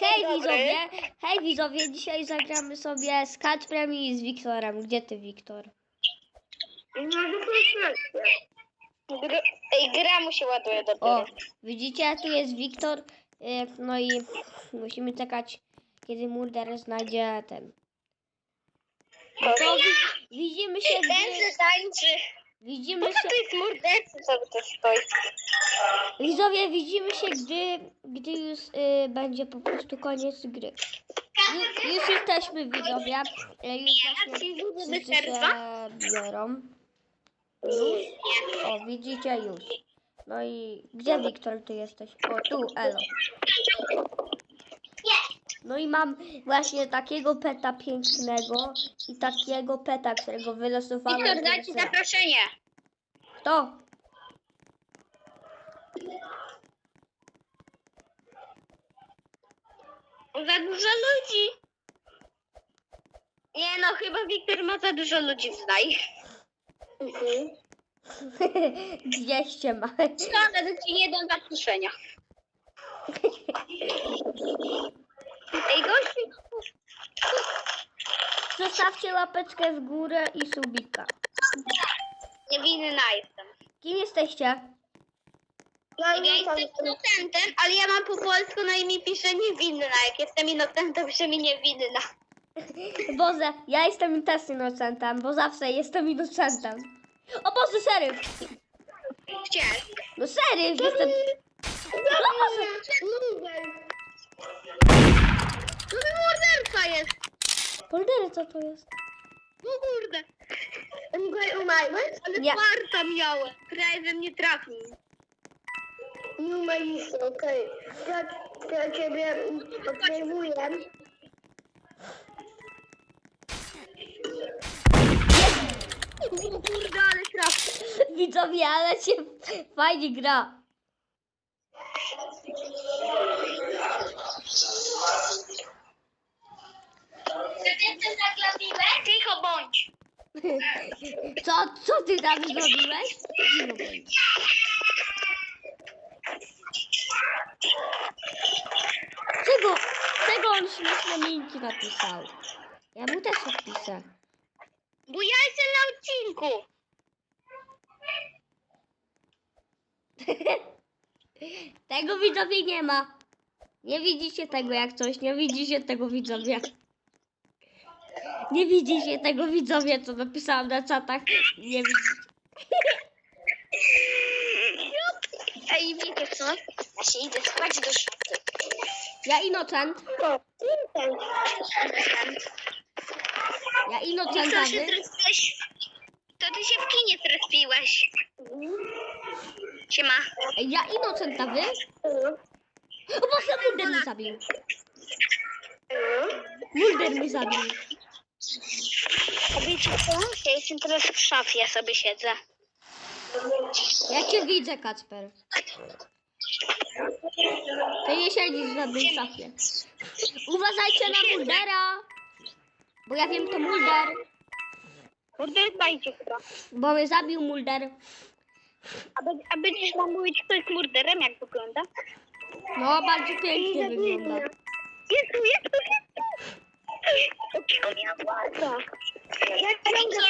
Hej Dobry. widzowie, hej widzowie, dzisiaj zagramy sobie z Kacprem i z Wiktorem. Gdzie ty, Wiktor? Gr- Ej, gra mu się ładuje O, dopiero. widzicie, tu jest Wiktor, y, no i musimy czekać, kiedy Murder znajdzie ten. To wi- widzimy się, gdy, Tańczy, tańczy. Widzimy się, to jest to stoi? widzowie, widzimy się, gdy, gdy już y, będzie po prostu koniec gry. Ju, już jesteśmy widzowie, y, już właśnie wszyscy się biorą. O, widzicie już. No i gdzie Wiktor ty jesteś? O, tu, Elo. No i mam właśnie takiego peta pięknego i takiego peta, którego wylosowałem. Wiktor, daj ci zaproszenie. Kto? Za dużo ludzi. Nie no, chyba Wiktor ma za dużo ludzi w znaj. 200 ma. Szkoda, że ci nie dam zaproszenia. Ej, gościu, Zostawcie łapeczkę w górę i subika. niewinna jestem. Kim jesteście? Ja jestem inocentem, ale ja mam po polsku na imię piszę niewinna. Jak jestem inocentem, piszę mi niewinna. Boże, ja jestem też innocentem, bo zawsze jestem innocentem. O Boże, szeryf! Gdzie? No szeryf, jestem... Poldery, co to jest? No kurde. Mgłaj umarłeś? Ale Nie. farta miałem. Prawie we mnie trafił. Numer jest okej. Ja, ja ciebie obserwuję. O kurde, ale trafił. Widzowie, ale się fajnie gra. Cicho bądź. Co, co ty tam zrobiłeś? Cicho bądź. Czego, czego on śmieszne minki napisał? Ja mu też odpiszę. Bo ja jestem na odcinku. Tego widzowie nie ma. Nie widzicie tego jak coś, nie widzicie tego widzowie. Nie widzicie tego widzowie, co napisałam na czatach. Nie widzicie. Ej, wiecie co? Ja się idę spać do szafy. Ja ten. Ja To Inocent, się wy? zrespiłeś? To ty się w kinie zrespiłeś. Siema. Ja Inocent, a wy? O Boże, Mulder mi zabił. Mulder mi zabił. A wiecie co? Ja jestem teraz w szafie, ja sobie siedzę. Ja cię widzę, Kacper. Ty nie siedzisz w żadnej szafie. Uważajcie na Muldera. Bo ja wiem, to Mulder. Kurde, dajcie chyba. Bo mnie zabił Mulder. A, be- a będziesz nam mówić, kto jest murderem, jak wygląda? No, bardzo pięknie wygląda. Jest tu, jest tu, jest tu! Jakiego miała władza? Jak Wiktor,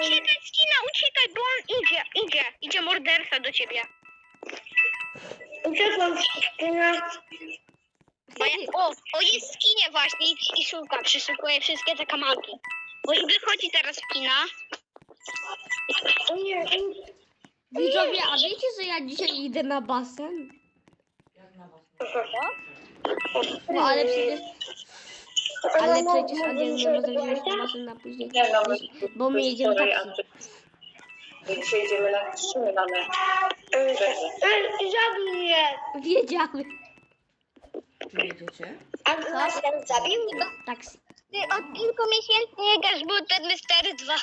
uciekaj z kina, uciekaj, bo on idzie, idzie, idzie morderca do ciebie. Uciekłam z kina. Bo ja, o, o jest w kinie właśnie i, i szuka, przyszukuje wszystkie te kamalki. Bo i wychodzi teraz w kina. Nie, Widzowie, a wiecie, że ja dzisiaj idę na basen? No, ale przecież... Ale przecież Adrian nie może na basen na później. Bo my jedziemy taksi. Dzisiaj idziemy na trzy mamy. Zabił mnie. Wiedziały. Jedziecie? A nas ten zabił? Taksi. Ty od kilku miesięcy nie grasz w ten Mystery 2.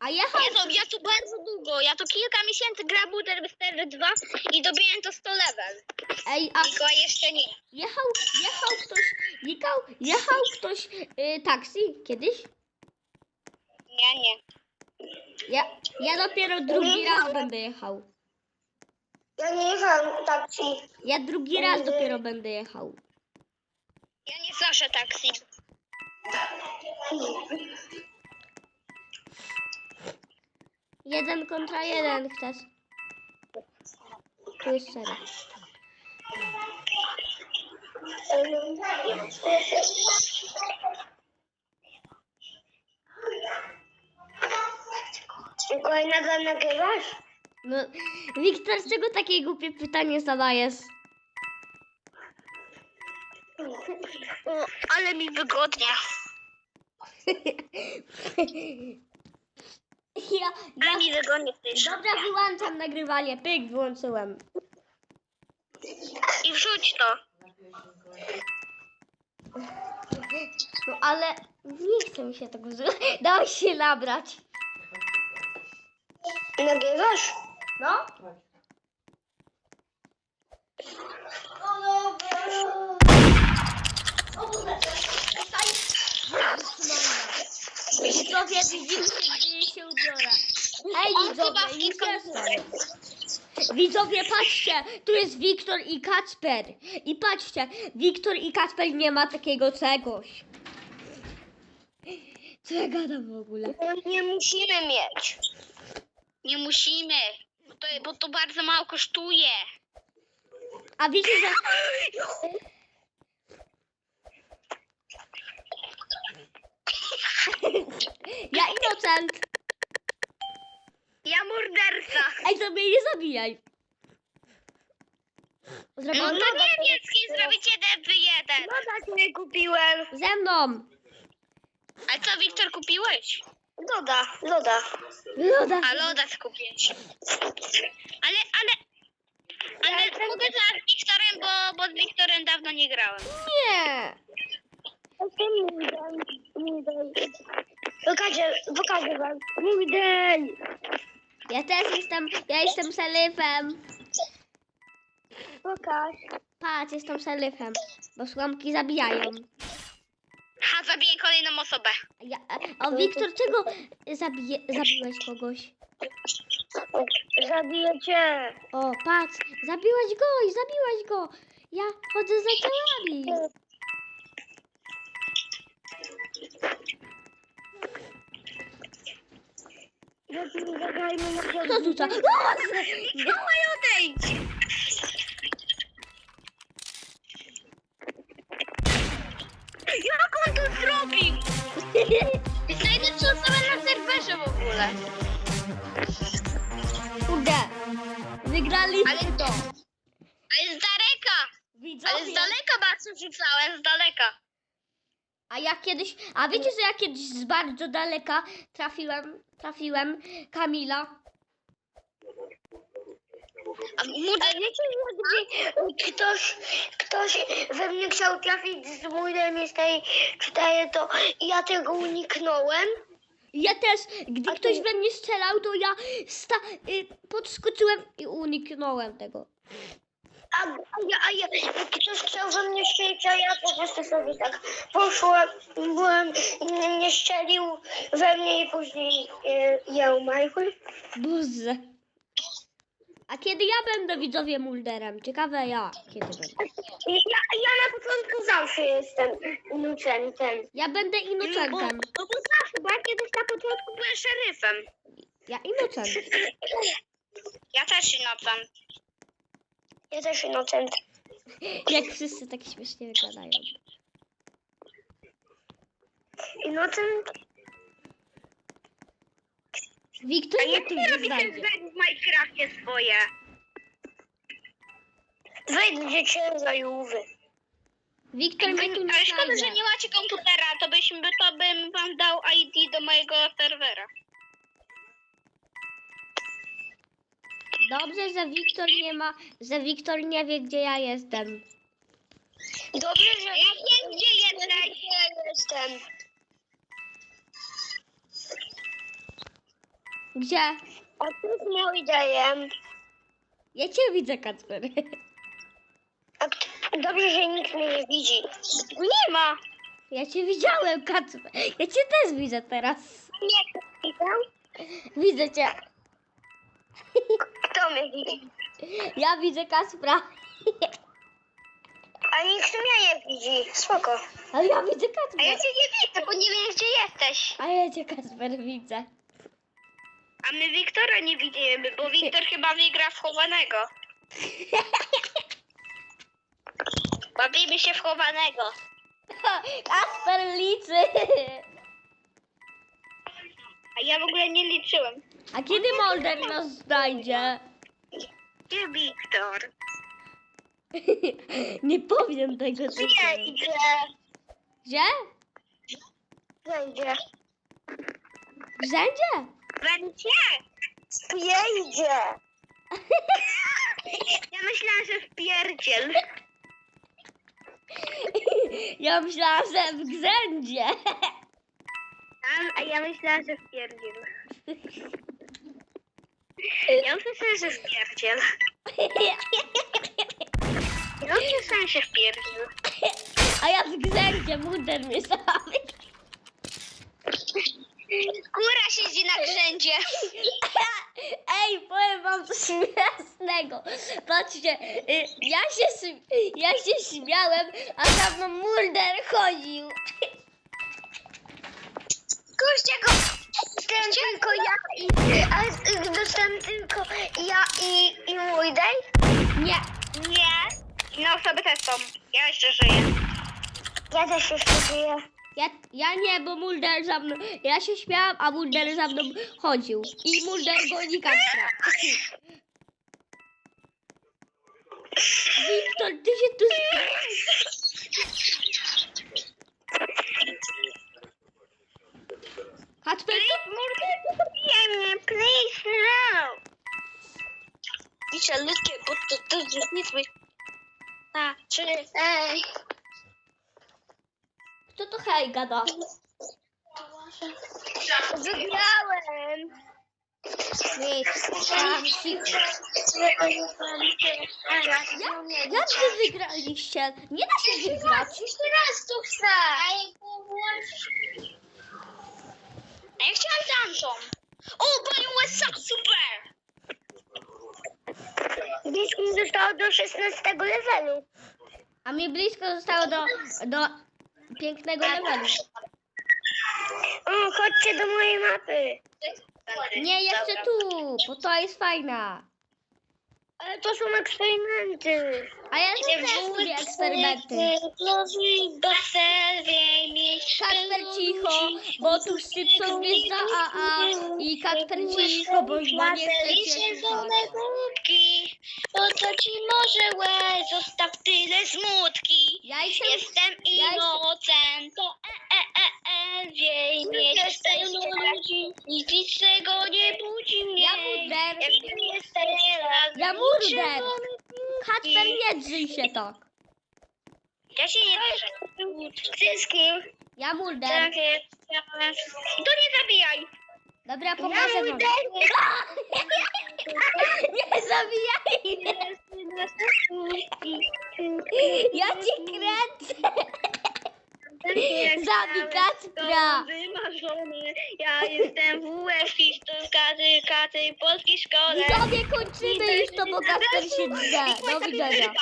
A jechał... Jezu, ja tu bardzo długo, ja tu kilka miesięcy gra Buter Mystery 2 i dobiłem to 100 level. Ej, a Tylko jeszcze nie. jechał, jechał ktoś, jechał, jechał ktoś y, taksi kiedyś? Nie, nie. Ja, ja dopiero drugi raz będę jechał. Ja nie jechałem taksi. Ja drugi raz dopiero będę jechał. Ja nie słyszę taksi. Jeden kontra jeden chcesz. Tu jest serio. Kolejna dla nagrywasz? No, Wiktor, z czego takie głupie pytanie zadajesz? Ale mi wygodnie. Ja, Ale ja mi wygodnie w tej Dobra, wyłączam nagrywanie. Pyk, wyłączyłem. I wrzuć to. No ale nie chce mi się tego zrobić. Dał się nabrać. Nagrywasz? No? Widzowie, widzimy gdzie się ubiorę. Ej, widzowie, już jestem. Widzowie, patrzcie, tu jest Wiktor i Kacper. I patrzcie, Wiktor i Kacper nie ma takiego czegoś. Co ja gadam w ogóle? Nie musimy mieć. Nie musimy. Bo to, bo to bardzo mało kosztuje. A wiecie, że... Ja inocent. Ja morderca. Ej, to mnie nie zabijaj. No Zrobię to niemiecki zrobicie DB1. Loda sobie kupiłem. ze mną. A co, Wiktor, kupiłeś? Loda, loda. Loda. A loda kupiłeś. Ale, ale... Ale mogę z Wiktorem, bo, bo z Wiktorem dawno nie grałem. Nie. Pokażę, pokażę wam. Mój dzień. Ja też jestem, ja jestem seryfem. Pokaż. Patrz, jestem seryfem. Bo słomki zabijają. Ha, zabiję kolejną osobę. Ja, o, Wiktor, czego zabije, zabiłeś kogoś? Zabiję cię. O, patrz, zabiłeś go i zabiłeś go. Ja chodzę za ciałami. Zagrajmy na Kto rzuca? Mikołaj, odejdź! Jak on to zrobił? Znajdę co osobę na serwerze w ogóle. Kurde. Wygrali Ale to. Ale z daleka! Ale z daleka bardzo rzucałem, z daleka. A ja kiedyś, a wiecie, że ja kiedyś z bardzo daleka trafiłem, trafiłem Kamila. A. A wiecie, że ktoś, ktoś we mnie chciał trafić z i z tej cztery, to ja tego uniknąłem. Ja też, gdy A ty- ktoś we mnie strzelał, to ja sta, y, podskoczyłem i uniknąłem tego. A, ja, a ja, ktoś chciał we mnie strzelić, a ja po prostu sobie tak poszłem, byłem, nie, nie strzelił we mnie i później e, ja umarłem. Boże. A kiedy ja będę widzowie Mulderem? Ciekawe ja, kiedy będę. Ja, ja na początku zawsze jestem innocentem. Ja będę No bo, inocentem. no bo zawsze, bo ja kiedyś na początku byłem szeryfem. Ja inocent. Ja też innocent. Ja też innocent. Jak wszyscy tak śmiesznie wyglądają. Innocent? Wiktor nie tu nie znajdzie. w Minecrafcie swoje. Wejdzie cię za Juwy. Wiktor mnie tu nie Ale szkoda, że znajdzie. nie macie komputera, to, byśmy, to bym wam dał ID do mojego serwera. Dobrze, że Wiktor nie ma, że Wiktor nie wie, gdzie ja jestem. Dobrze, że Ja wiem, gdzie jesteś. ja jestem. Gdzie? A tu dajem. Ja cię widzę, Kacper. A dobrze, że nikt mnie nie widzi. Nie ma. Ja cię widziałem, Kacper. Ja cię też widzę teraz. Nie, widzę. Widzę cię. Widzi? Ja widzę Kaspra. A nikt mnie nie widzi. Spoko. Ale ja widzę A Kaspra. ja cię nie widzę, bo nie wiem, gdzie jesteś. A ja cię Kasper widzę. A my Wiktora nie widzimy, bo Wiktor chyba wygra w chowanego. Bawimy się w chowanego. Kasper liczy. A ja w ogóle nie liczyłem. A kiedy Molder nas znajdzie? Gdzie Wiktor? Nie powiem tego Nie typu. idzie. Gdzie? Wejdzie. Wszędzie? Będzie. Wejdzie. Ja myślałam, że w pierdziel. Ja myślałam, że w grzędzie. A- A ja myślałam, że w pierdziel. Ja myślałam, że w pierdziel. Ja myślałam, że w pierdziel. A ja w grzędzie, Molder mnie sami. Kura siedzi na grzędzie. Ej, powiem wam coś śmiesznego. Patrzcie, y, ja się, śm- ja się śmiałem, a za mną Mulder chodził. Kurczę go. Dostałem tylko ja i... A y, dostałem tylko ja i, i mój dej? Nie, Nie. No osoby też są. Ja jeszcze żyję. Ja też jeszcze żyję. ja, ja nie, bo Mulder za mną, ja się śmiałam, a Mulder za mną chodził. I Mulder goni Kacpra. Wiktor, ty się tu... Murder, zabijaj mnie, please, no. Pisze ludzkie, bo to, to jest niezły. A, czy... Ej. kto to hej gada? Wygrałem. Nic, jak wy wygraliście? Nie da się wygrać. Jeszcze raz tu chcę. A ja chciałam tamtą. O, pani USA, super! Blisko mi zostało do 16 levelu. A mi blisko zostało do, do pięknego levelu. O, chodźcie do mojej mapy. Nie, jeszcze tu, bo to jest fajna. Ale to są eksperymenty. A ja też lubię eksperymenty. Kasper cicho, bo tu Szybson gwiazda AA i Kasper cicho, bo, bo nie chcecie słuchać. kubki, to co ci może łez, zostaw tyle smutki. Ja jestem, Jestem ja jestem- inocent, to e, nie jestem ludzi, nic z tego nie budzi mnie. Ja. Jestem raz. Ja Mulder. Kasper nie drzyj się tak. Ja się nie wierzę. Wszystkim. Ja Mulder. Tak jest. To nie zabijaj. Dobra, Ja pokażę mój wam. Nie zabijaj! Ja ci kręcę! Zabij Kacpra! Wymarzony. Ja jestem WF i to z każdej, każdej polskiej szkole. Widzowie kończymy już to, bo Kasper się drze. Do widzenia.